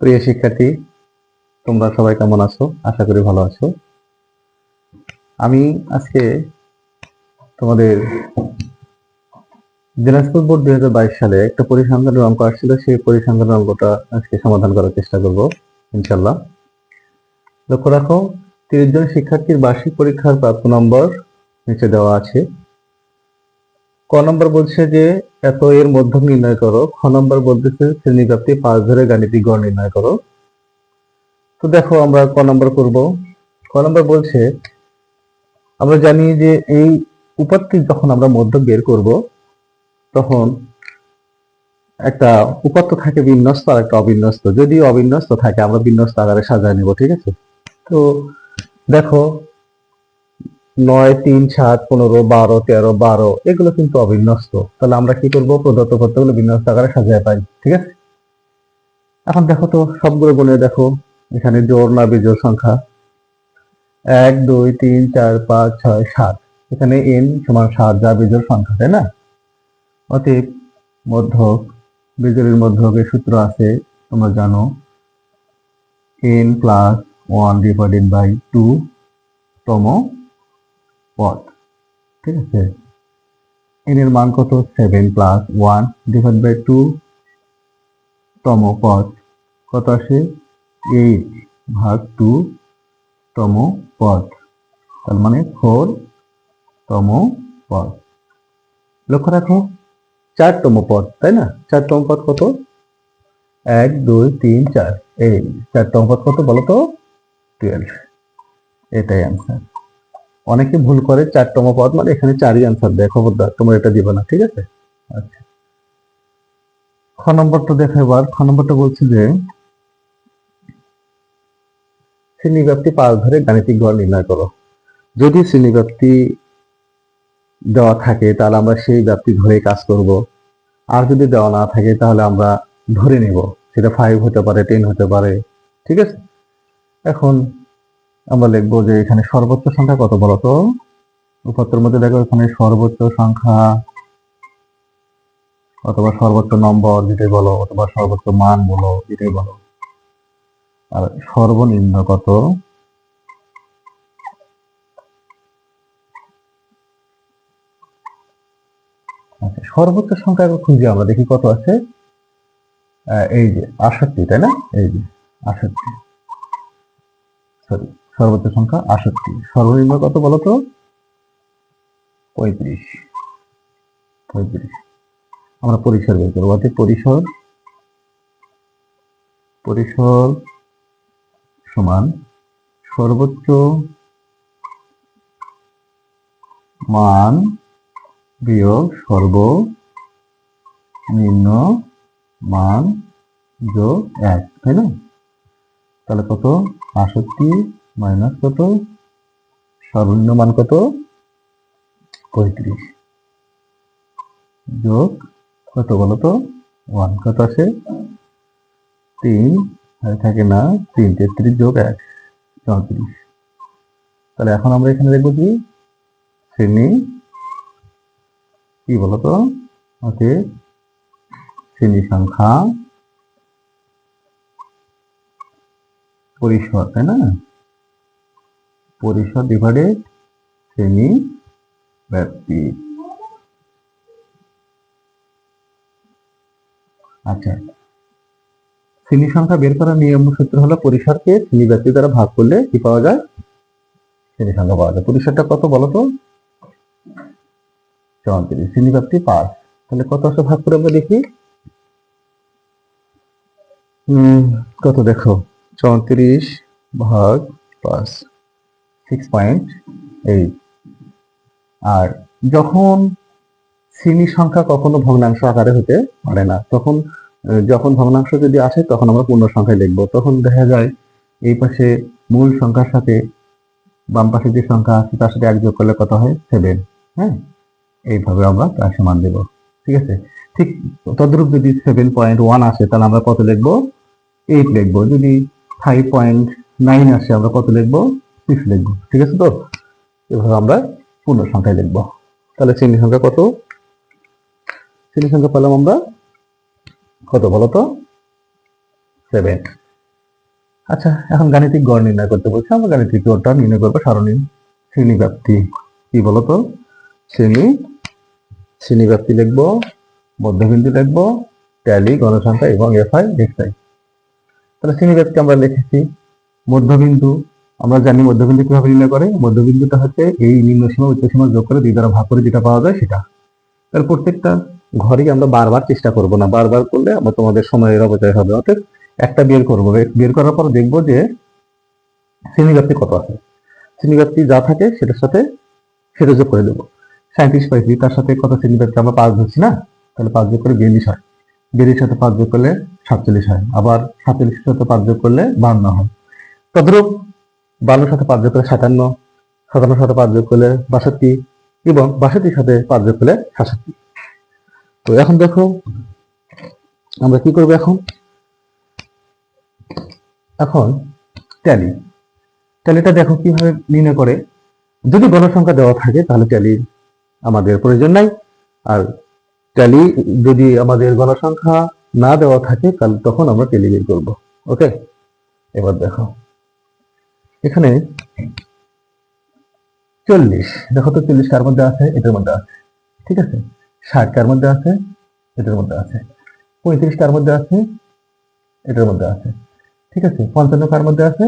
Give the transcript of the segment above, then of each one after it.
প্রিয় শিক্ষার্থী, তোমরা সবাই কেমন আছো? আশা করি ভালো আছো। আমি আজকে তোমাদের দিনাজপুর বোর্ড দুই হাজার বাইশ সালে একটা পরিসংখ্যানের অঙ্ক আসছিল সেই পরিসংখ্যানের অঙ্কটা আজকে সমাধান করার চেষ্টা করব ইনশাল্লাহ লক্ষ্য রাখো, তিরিশ জন শিক্ষার্থীর বার্ষিক পরীক্ষার প্রাপ্ত নম্বর নিচে দেওয়া আছে। ক নম্বর বলছে যে, এত এর মধ্যক নির্ণয় করো। খ নম্বর বলতেছে শ্রেণীব্যাপ্তি পাঁচ ধরে গাণিতিক গড় নির্ণয় করো। তো দেখো আমরা ক নম্বর করব। ক নম্বর বলছে, আমরা জানি যে এই উপাত্তি যখন আমরা মধ্যক বের করব, তখন একটা উপাত্ত থাকে বিন্যস্ত আর একটা অবিন্যস্ত। যদি অবিন্যস্ত থাকে, আমরা বিন্যস্ত আকারে সাজায় নেব, ঠিক আছে? তো দেখো নয়, তিন, সাত, পনেরো, বারো, তেরো, বারো, এগুলো কিন্তু অবিন্যস্ত। তাহলে আমরা কি করব? প্রদত্ত পত্রগুলো বিন্যস্ত আকারে সাজিয়ে পাই, ঠিক আছে? এখন দেখো তো, সবগুলো গুণে দেখো, এখানে জোর না বিজোড় সংখ্যা। এক, দুই, তিন, চার, পাঁচ, ছয়, সাত। এখানে এন সমান সাত যা বিজোড় সংখ্যা, তাই না? অতএব মধ্যক, বিজোড়ের মধ্যকের সূত্র আছে, তোমরা জানো N plus one divided by two তম পদ। ঠিক আছে? এন এর মান কত? Seven plus one divide by two তম পদ। কত আসে? এইট ভাগ টু তম পদ। তার মানে ফোর তম পদ। লক্ষ্য রাখো চারতম পদ, তাই না? চারতম পদ কত? এক, দুই, তিন, চার। এই চারতম পদ কত বলো তো টুয়েলভ এটাই অ্যান্সার অনেকে ভুল করে, চারতম পদ মানে এখানে চারই অ্যান্সার দেয়। খবরদার, তোমার এটা দিবে না, ঠিক আছে? আচ্ছা। খ নম্বরটা দেখো এবার। খ নম্বরটা বলছে যে, শ্রেণীব্যাপ্তি পাঁচ ধরে গাণিতিক গড় নির্ণয় করো। যদি শ্রেণীব্যাপ্তি দেওয়া থাকে, তাহলে আমরা সেই ব্যাপ্তি ধরে কাজ করব। আর যদি দেওয়া না থাকে, তাহলে আমরা ধরে নিব। সেটা ফাইভ হতে পারে টেন হতে পারে, ঠিক আছে? এখন আমরা লিখব যে এখানে সর্বোচ্চ সংখ্যা কত বলতো উপাত্তের মধ্যে দেখো এখানে সর্বোচ্চ সংখ্যা অথবা সর্বোচ্চ নম্বর যেটাই বলো, অথবা সর্বোচ্চ মান বলো যেটাই বলো। আর সর্বনিম্ন কত? আচ্ছা সর্বোচ্চ সংখ্যা খুঁজি আমরা দেখি কত আছে। এই যে আষট্টি, তাই না? এই যে আষট্টি। সরি সর্বোচ্চ সংখ্যা আষট্টি সর্বনিম্ন কত বলো তো? পঁয়ত্রিশ। পঁয়ত্রিশ। আমরা পরিসর বের করব। অর্থাৎ পরিসর পরিসর সমান সর্বোচ্চ মান বিয়োগ সর্বনিম্ন মান যোগ এক, তাই না? তাহলে কত? বাষট্টি মাইনাস কত? সর্বনিম্ন মান কত? পঁয়ত্রিশ। যোগ কত বলো তো ওয়ান কত আসে? তিন। থাকে না, তিন। তেত্রিশ যোগ এক, চৌত্রিশ। তাহলে এখন আমরা এখানে দেখব কি? শ্রেণি কি বলতো? ওকে শ্রেণি সংখ্যা পরিসর, তাই না? পরিসর ডিভাইডেড শ্রেণি ব্যাপ্তি আচ্ছা। শ্রেণি সংখ্যা বের করার নিয়ম সূত্র হলো পরিসরকে শ্রেণি ব্যাপ্তি দ্বারা ভাগ করলে কি পাওয়া যায়? শ্রেণি সংখ্যা পাওয়া যায়। পরিসরটা কত বলো তো? চৌত্রিশ। শ্রেণি ব্যাপ্তি পাঁচ। তাহলে কত আসে? ভাগ করে আমরা দেখি। কত দেখো? চৌত্রিশ ভাগ পাঁচ। সিক্স পয়েন্ট এইট আর যখন শ্রেণি সংখ্যা কখনো ভগ্নাংশ আকারে হতে পারে না, তখন যখন ভগ্নাংশ যদি আসে, তখন আমরা পূর্ণ সংখ্যায় লিখব। তখন দেখা যায় এই পাশে মূল সংখ্যার সাথে বাম পাশে যে সংখ্যা আছে, তার সাথে এক যোগ করলে কত হয়? সেভেন হ্যাঁ? এইভাবে আমরা তার সমান দেব। ঠিক আছে? ঠিক তদ্রূপ যদি সেভেন পয়েন্ট ওয়ান আসে, তাহলে আমরা কত লিখব? এইট লিখব। যদি ফাইভ পয়েন্ট নাইন আসে, আমরা কত লিখব? সিক্স লিখব, ঠিক আছে তো? এভাবে আমরা পূর্ণ সংখ্যায় লিখব। তাহলে শ্রেণি সংখ্যা কত? শ্রেণি সংখ্যা পেলাম আমরা কত বলো তো? সেভেন আচ্ছা এখন গাণিতিক গড় নির্ণয় করতে বলছে। আমরা গাণিতিক গড়টা নির্ণয় করব সারণী শ্রেণি ব্যাপ্তি কি বলতো শ্রেণি শ্রেণি ব্যাপ্তি লিখব, মধ্যবিন্দু লিখব ট্যালি গণসংখ্যা এবং এফআই এক্সআই তাহলে শ্রেণি ব্যাপ্তি আমরা লিখেছি মধ্যবিন্দু আমরা জানি মধ্যবিন্দু কীভাবে নির্ণয় করে? মধ্যবিন্দুটা হচ্ছে এই নিম্ন সীমা যোগ করে দুই দ্বারা ভাগ করে যেটা পাওয়া যায় সেটা। তাহলে প্রত্যেকটা ঘরেই আমরা বারবার চেষ্টা করব না, বারবার করলে আমরা তোমাদের সময়ের অপচয় হবে। অর্থাৎ একটা বের করব। বের করার পর দেখব যে শ্রেণীব্যাপ্তি কত আছে। শ্রেণীব্যাপ্তি যা থাকে সেটার সাথে সেটা যোগ করে দেবো। সাঁত্রিশ পাইছি তার সাথে কত শ্রেণীব্যাপ্তি? আমরা পাঁচ ধরছি না? তাহলে পাঁচ যোগ করে বিয়াল্লিশ হয়। বিয়াল্লিশ সাথে পাঁচ যোগ করলে সাতচল্লিশ হয়। আবার সাতচল্লিশের সাথে পাঁচ যোগ করলে বান্ন হয়। তদ্রূপ বান্নর সাথে পাঁচ যোগ করলে সাতান্ন সাতান্নর সাথে পাঁচ যোগ করলে বাষট্টি, এবং বাষট্টির সাথে পাঁচ যোগ করলে সাতষট্টি। তো এখন দেখো, আমরা কি করব এখন? এখন ট্যালি ট্যালিটা দেখো কীভাবে নির্ণয় করে। যদি গণসংখ্যা দেওয়া থাকে, তাহলে ট্যালি আমাদের প্রয়োজন নাই। আর ট্যালি যদি আমাদের গণসংখ্যা না দেওয়া থাকে, তাহলে তখন আমরা ট্যালি বের করব। ওকে এবার দেখো। এখানে চল্লিশ, দেখো তো চল্লিশ কার মধ্যে আছে? এটার মধ্যে আছে। ঠিক আছে? ষাট কার মধ্যে আছে? এটার মধ্যে আছে। পঁয়ত্রিশ কার মধ্যে আছে? এটার মধ্যে আছে। ঠিক আছে? পঞ্চান্ন কার মধ্যে আছে?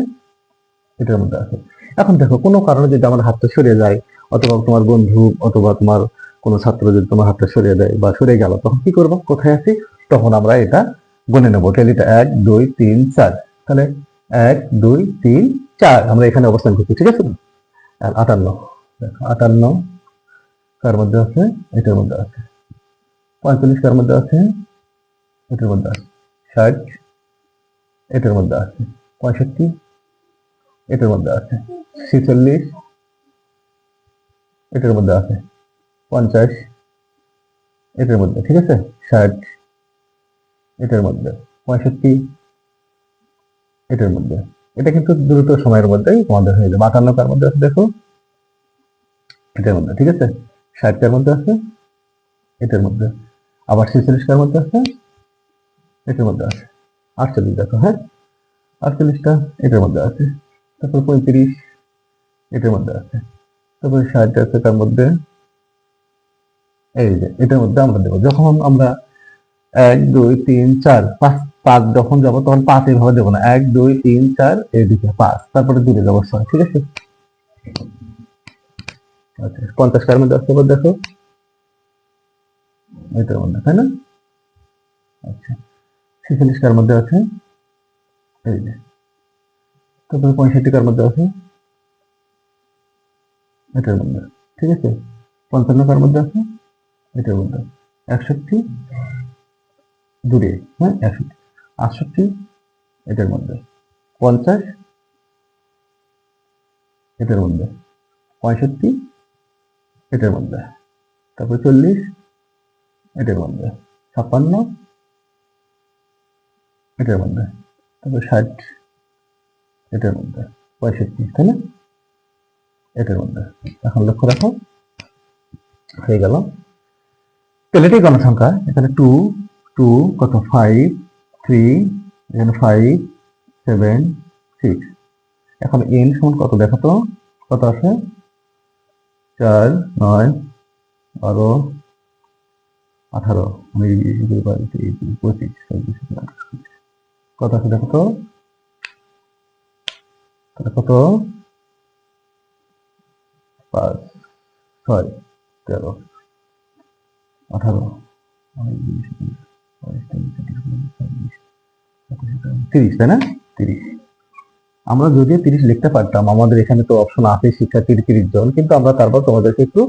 এটার মধ্যে আছে। এখন দেখো, কোনো কারণে যদি আমার হাতটা সরে যায়, অথবা তোমার বন্ধু অথবা তোমার কোনো ছাত্র যদি তোমার হাতটা সরিয়ে দেয় বা সরে গেল, তখন কি করব? কোথায় আছি? তখন আমরা এটা গণে নেব। টেলিটা এক, দুই, তিন, চার। তাহলে এক, দুই, তিন চার, আমরা এখানে অবস্থান করছি, ঠিক আছে? আটান্ন আটান্ন কার মধ্যে আছে? এটার মধ্যে আছে। পঁয়তাল্লিশ কার মধ্যে আছে? এটার মধ্যে আছে। ষাট, এটার মধ্যে আছে। পঁয়ষট্টি, এটার মধ্যে আছে। ছেচল্লিশ, এটার মধ্যে আছে। পঞ্চাশ, এটার মধ্যে, ঠিক আছে? ষাট, এটার মধ্যে। পঁয়ষট্টি, এটার মধ্যে। এটা কিন্তু দ্রুত সময়ের মধ্যেই তোমাদের হয়ে যাবে। আটান্ন কার মধ্যে আছে, দেখো। এটার মধ্যে, ঠিক আছে? ষাট কার মধ্যে আছে, এটার মধ্যে। আবার ছেচল্লিশ কার মধ্যে আছে, এটার মধ্যে আছে। আটচল্লিশ দেখো হ্যাঁ? আটচল্লিশটা এটার মধ্যে আছে। তারপর পঁয়ত্রিশ এটার মধ্যে আছে। তারপরে ষাট আছে তার মধ্যে। এই যে, এটার মধ্যে আমরা দেবো। যখন আমরা এক, দুই, তিন, চার, পাঁচ পাঁচ যখন যাব, তখন পাঁচ এইভাবে দেবো না। এক, দুই, তিন, চার, এদিকে পাঁচ। তারপরে দূরে যাব ছয় ঠিক আছে? আচ্ছা পঞ্চাশ কার মধ্যে আসতে দেখো। এটার মধ্যে, তাই না? আচ্ছা ছেচল্লিশ কার মধ্যে আছে? এই যে, তারপরে পঁয়ষট্টি কার মধ্যে আছে? এটার মধ্যে, ঠিক আছে? পঞ্চান্ন কার মধ্যে আছে? এটার মধ্যে, একষট্টি, দূরে হ্যাঁ একষট্টি। আটষট্টি, এটার মধ্যে। পঞ্চাশ, এটার মধ্যে। পঁয়ষট্টি, এটার মধ্যে। তারপরে চল্লিশ, এটার মধ্যে। ছাপ্পান্ন, এটার মধ্যে। তারপরে ষাট, এটার মধ্যে। পঁয়ষট্টি তাই না এটার মধ্যে। এখন লক্ষ্য রাখো, হয়ে গেল। তাহলে এটাই গণসংখ্যা। এখানে টু টু কত? ফাইভ থ্রি এখানে ফাইভ সেভেন সিক্স এখন এন সমান কত? দেখো তো কত আছে? চার নয় বারো আঠারো। চব্বিশ, পঁচিশ কত আছে দেখো তো? কত পাঁচ ছয় তেরো আঠারো। তিরিশ, তাই না? তিরিশ। আমরা যদিও তিরিশ লিখতে পারতাম, আমাদের এখানে তো অপশন আছে শিক্ষার্থীর তিরিশ জন, কিন্তু আমরা তারপর তোমাদেরকে একটু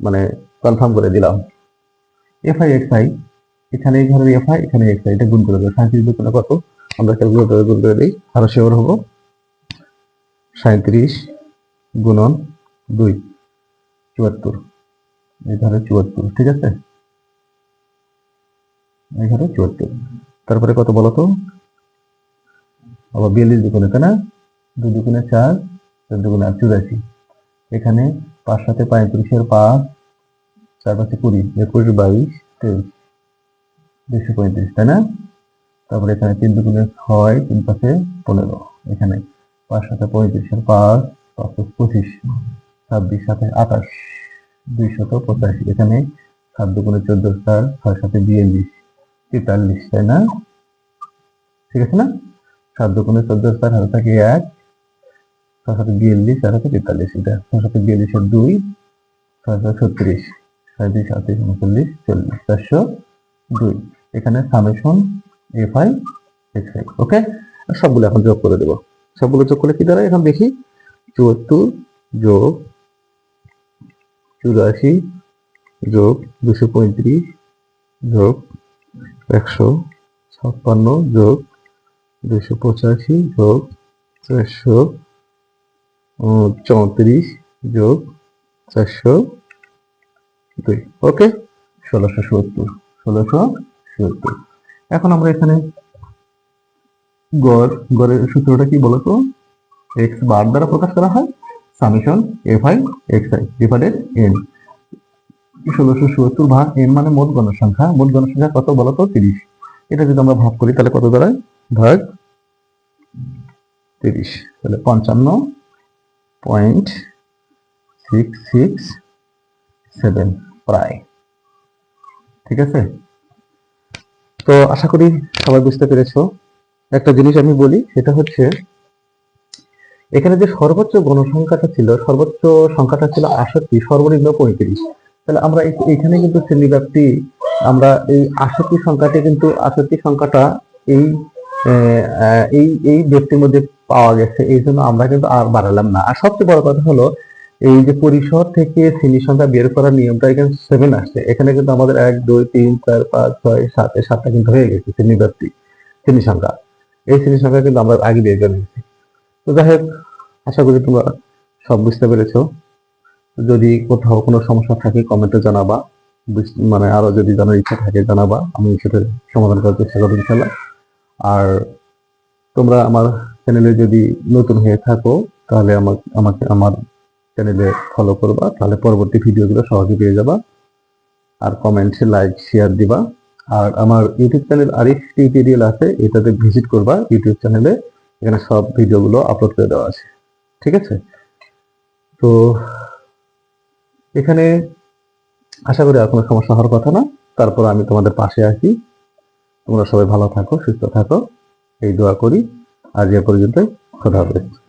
মানে কনফার্ম করে দিলাম। এফ আই এক্স আই এখানে এই ঘরের এফ আই এখানে এক্স আই এটা গুণ করে দেবো। সাঁত্রিশ দুগুণে কত? আমরা ক্যালকুলেটরে গুণ করে দিই। আরও শিওর হব? সাঁত্রিশ গুণন দুই, চুয়াত্তর। এই ঘরে চুয়াত্তর, ঠিক আছে? ঘরে চুয়াত্তর। তারপরে কত বলো তো? আবার বিয়াল্লিশ দুগুণে, তাই না? দু দুগুণে চার চার দুগুণে আট, চুরাশি। এখানে পাঁচ সাথে পঁয়ত্রিশের পাঁচ চার পাঁচে কুড়ি, একুশ, বাইশ, তেইশ দুশো পঁয়ত্রিশ, তাই না? তারপরে এখানে তিন দুগুণে ছয়, তিন পাঁচে পনেরো। এখানে পাঁচ সাথে পঁয়ত্রিশের পাঁচ পাঁচ পঁচিশ, ছাব্বিশ সাথে আঠাশ, দুইশত পঁচাশি। এখানে সাত দুগুণে চোদ্দ চার, ছয় সাথে বিয়াল্লিশ। তেতাল্লিশ, তাই না? ঠিক আছে না? সাত দুগুণে চোদ্দ চার হাতে থাকে এক, ছয় সাথে বিয়াল্লিশ আর হাতে তেতাল্লিশ, এটা ছয় সাথে বিয়াল্লিশের দুই, ছয় সাথে ছত্রিশ দুই সাতত্রিশ উনচল্লিশ, চল্লিশ, চারশো দুই। এখানে summation F I X I okay সবগুলো এখন যোগ করে দেবো। সবগুলো যোগ করলে কি দাঁড়ায়? এখন দেখি। চুয়াত্তর যোগ চুরাশি যোগ দুশো পঁয়ত্রিশ যোগ একশো ছাপ্পান্ন যোগ দুশো পঁচাশি যোগ চারশো চৌত্রিশ যোগ চারশো দুই। ওকে? ষোলোশো সত্তর ষোলোশো সত্তর। এখন আমরা এখানে গড়, গড়ের সূত্রটা কি বলতো? এক্স বার দ্বারা প্রকাশ করা হয়, summation F I, X I, divided N. ষোলোশো সত্তর ভাগ এন মানে মোট গণসংখ্যা মোট গণসংখ্যা কত বলতো তিরিশ। এটা যদি আমরা ভাগ করি, তাহলে কত দাঁড়ায়? ভাগ তিরিশ। তাহলে পঞ্চান্ন পয়েন্ট সিক্স সিক্স সেভেন প্রায়। ঠিক আছে? তো আশা করি সবাই বুঝতে পেরেছ। একটা জিনিস আমি বলি, সেটা হচ্ছে এখানে যে সর্বোচ্চ গণসংখ্যাটা ছিল, সর্বোচ্চ সংখ্যাটা ছিল আষট্টি সর্বনিম্ন পঁয়ত্রিশ। তাহলে আমরা এইখানে কিন্তু শ্রেণীব্যাপ্তি আমরা এই আষট্টি সংখ্যাটি কিন্তু আষট্টি সংখ্যাটা এই এই এই ব্যক্তির মধ্যে পাওয়া গেছে। এই জন্য আমরা কিন্তু আর বাড়ালাম না। আর সবচেয়ে বড় কথা হলো, এই যে পরিসর থেকে শ্রেণি সংখ্যা বের করার নিয়মটা এখানে সেভেন আসছে। এখানে কিন্তু আমাদের এক, দুই, তিন, চার, পাঁচ, ছয়, সাত সাতটা কিন্তু হয়ে গেছে শ্রেণি ব্যাপ্তি শ্রেণি সংখ্যা। এই শ্রেণি সংখ্যা কিন্তু আমরা আগে বের করে নিয়েছি। তো যাই হোক, আশা করি তোমরা সব বুঝতে পেরেছ। যদি কোথাও কোনো সমস্যা থাকে কমেন্টে জানাবা। মানে আরও যদি জানার ইচ্ছা থাকে, জানাবা। আমি সেটা সমাধান করার চেষ্টা করব ইনশাল্লাহ আর তোমরা আমার চ্যানেলে যদি নতুন হয়ে থাকো, তাহলে আমার আমাকে আমার চ্যানেলে ফলো করবা। তাহলে পরবর্তী ভিডিওগুলো সহজে পেয়ে যাবা। আর কমেন্টে লাইক শেয়ার দিবা। আর আমার ইউটিউব চ্যানেল আরিফ টিউটোরিয়াল আছে, এটাতে ভিজিট করবা ইউটিউব চ্যানেলে এখানে সব ভিডিওগুলো আপলোড করে দেওয়া আছে। ঠিক আছে? তো এখানে আশা করি আর কোনো সমস্যা হওয়ার কথা না। তারপর আমি তোমাদের পাশে আসি তোমরা সবাই ভালো থাকো, সুস্থ থাকো। এই দোয়া করি। আজ এ পর্যন্ত খোদা হাফেজ।